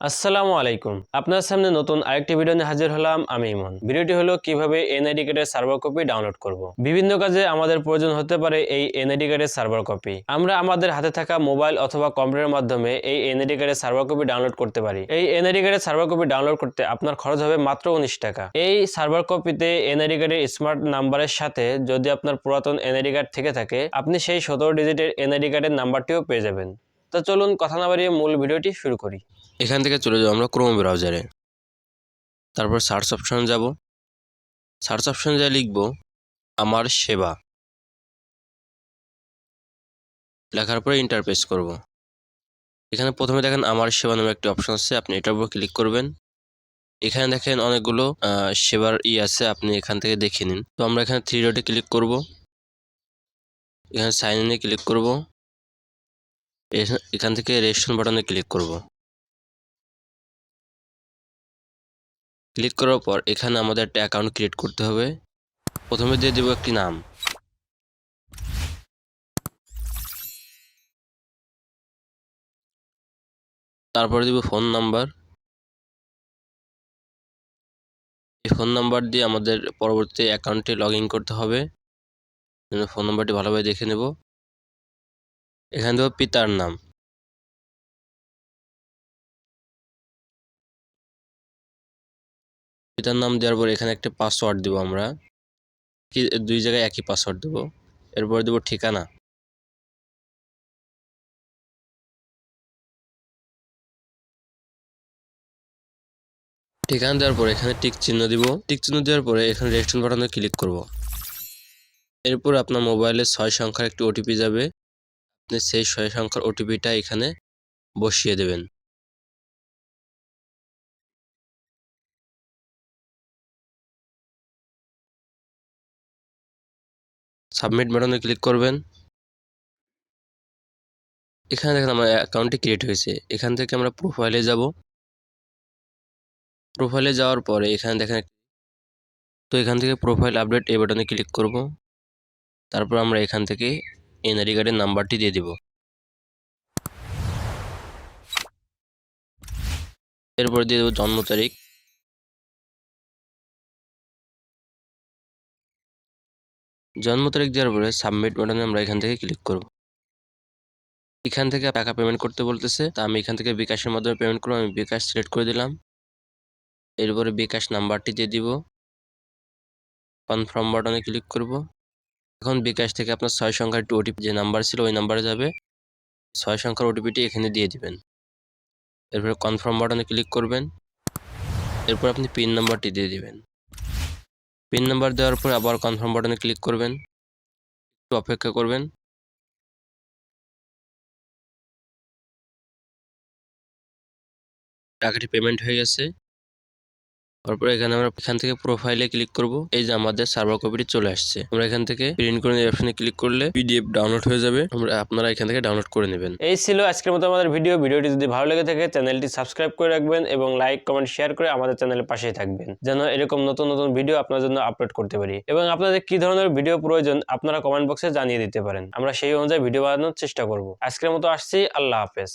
আসসালামু আলাইকুম। আপনার সামনে নতুন আরেকটি ভিডিও নিয়ে হাজির হলাম আমি ইমন। ভিডিওটি হলো কীভাবে এনআইডি কার্ডের সার্ভার কপি ডাউনলোড করব। বিভিন্ন কাজে আমাদের প্রয়োজন হতে পারে এই এনআইডি কার্ডের সার্ভার কপি আমরা আমাদের হাতে থাকা মোবাইল অথবা কম্পিউটারের মাধ্যমে এই এনআইডি কার্ডের সার্ভার কপি ডাউনলোড করতে পারি। এই এনআইডি কার্ডের সার্ভার কপি ডাউনলোড করতে আপনার খরচ হবে মাত্র উনিশ টাকা। এই সার্ভার কপিতে এনআইডি কার্ডের স্মার্ট নাম্বারের সাথে যদি আপনার পুরাতন এনআইডি কার্ড থেকে থাকে, আপনি সেই সতেরো ডিজিটের এনআইডি কার্ডের নাম্বারটিও পেয়ে যাবেন। তো চলুন কথা না বাড়িয়ে মূল ভিডিওটি শুরু করি। এখান থেকে চলে যাব আমরা ক্রোম ব্রাউজারে তারপর সার্চ অপশন যাব। সার্চ অপশন যা লিখব, আমার সেবা। লেখার পরে ইন্টারপেস করব। এখানে প্রথমে দেখেন আমার সেবা নামে একটি অপশন আছে, আপনি এটার উপর ক্লিক করবেন। এখানে দেখেন অনেকগুলো সেবার ই আছে, আপনি এখান থেকে দেখে নিন। তো আমরা এখানে থ্রি ডটে ক্লিক করব। এখানে সাইন ইনে ক্লিক করব। এখান- থেকে রেজিস্ট্রেশন বাটনে ক্লিক করব। ক্লিক করার পর এখানে আমাদের একটা অ্যাকাউন্ট ক্রিয়েট করতে হবে। প্রথমে দিয়ে দেবো একটি নাম। তারপরে দিব ফোন নাম্বার। এই ফোন নাম্বার দিয়ে আমাদের পরবর্তী অ্যাকাউন্টে লগ করতে হবে। ফোন নাম্বারটি ভালোভাবে দেখে নেব। এখানে দেবো পিতার নাম। পিতার নাম দেওয়ার পর এখানে একটা পাসওয়ার্ড দেবো আমরা। দুই জায়গায় একই পাসওয়ার্ড দেবো। এরপর দেবো ঠিকানা। ঠিকানা দেওয়ার পরে এখানে টিক চিহ্ন দিব। টিক চিহ্ন দেওয়ার পরে এখানে রেজিস্ট্রেশন বাটনে ক্লিক করব। এরপর আপনার মোবাইলে ছয় সংখ্যার একটি ওটিপি যাবে। আপনি সেই ছয় সংখ্যার ওটিপিটা এখানে বসিয়ে দেবেন। সাবমিট বাটনে ক্লিক করবেন। এখানে দেখেন আমার অ্যাকাউন্টটি ক্রিয়েট হয়েছে। এখান থেকে আমরা প্রোফাইলে যাব। প্রোফাইলে যাওয়ার পরে এখানে দেখেন তো এখান থেকে প্রোফাইল আপডেট এই বাটনে ক্লিক করব। তারপর আমরা এখান থেকে এনআরই কার্ডের নাম্বারটি দিয়ে দিব। এরপর দিয়ে দেবো জন্ম তারিখ। জন্ম তারিখ দেওয়ার পরে সাবমিট বাটনে আমরা এখান থেকে ক্লিক করব। এখান থেকে টাকা পেমেন্ট করতে বলতেছে, তা আমি এখান থেকে বিকাশের মাধ্যমে পেমেন্ট করব আমি বিকাশ সিলেক্ট করে দিলাম। এরপরে বিকাশ নাম্বারটি দিয়ে দিব। কনফার্ম বাটনে ক্লিক করব। এখন বিকাশ থেকে আপনার ছয় সংখ্যার একটি ওটিপি যে নাম্বার ছিল, ওই নাম্বারে যাবে। ছয় সংখ্যার ওটিপিটি এখানে দিয়ে দিবেন। এরপরে কনফার্ম বাটনে ক্লিক করবেন। এরপর আপনি পিন নাম্বারটি দিয়ে দিবেন। পিন নাম্বার দেওয়ার পর আবার কনফার্ম বাটনে ক্লিক করবেন। একটু অপেক্ষা করবেন। টাকাটি পেমেন্ট হয়ে গেছে। তারপর এখানে আমরা এখান থেকে প্রোফাইলে ক্লিক করব। এই যে আমাদের সার্ভার কপিটি চলে আসছে। আমরা এখান থেকে প্রিন্ট করে অপশনে ক্লিক করলে পিডিএফ ডাউনলোড হয়ে যাবে। আমরা, আপনারা এখান থেকে ডাউনলোড করে নেবেন। এই ছিল আজকের মতো আমাদের ভিডিও ভিডিওটি যদি ভালো লেগে থাকে চ্যানেলটি সাবস্ক্রাইব করে রাখবেন এবং লাইক কমেন্ট শেয়ার করে আমাদের চ্যানেলের পাশেই থাকবেন, যেন এরকম নতুন নতুন ভিডিও আপনার জন্য আপলোড করতে পারি। এবং আপনাদের কি ধরনের ভিডিও প্রয়োজন, আপনারা কমেন্ট বক্সে জানিয়ে দিতে পারেন। আমরা সেই অনুযায়ী ভিডিও বানানোর চেষ্টা করব। আজকের মতো আসছি, আল্লাহ হাফেজ।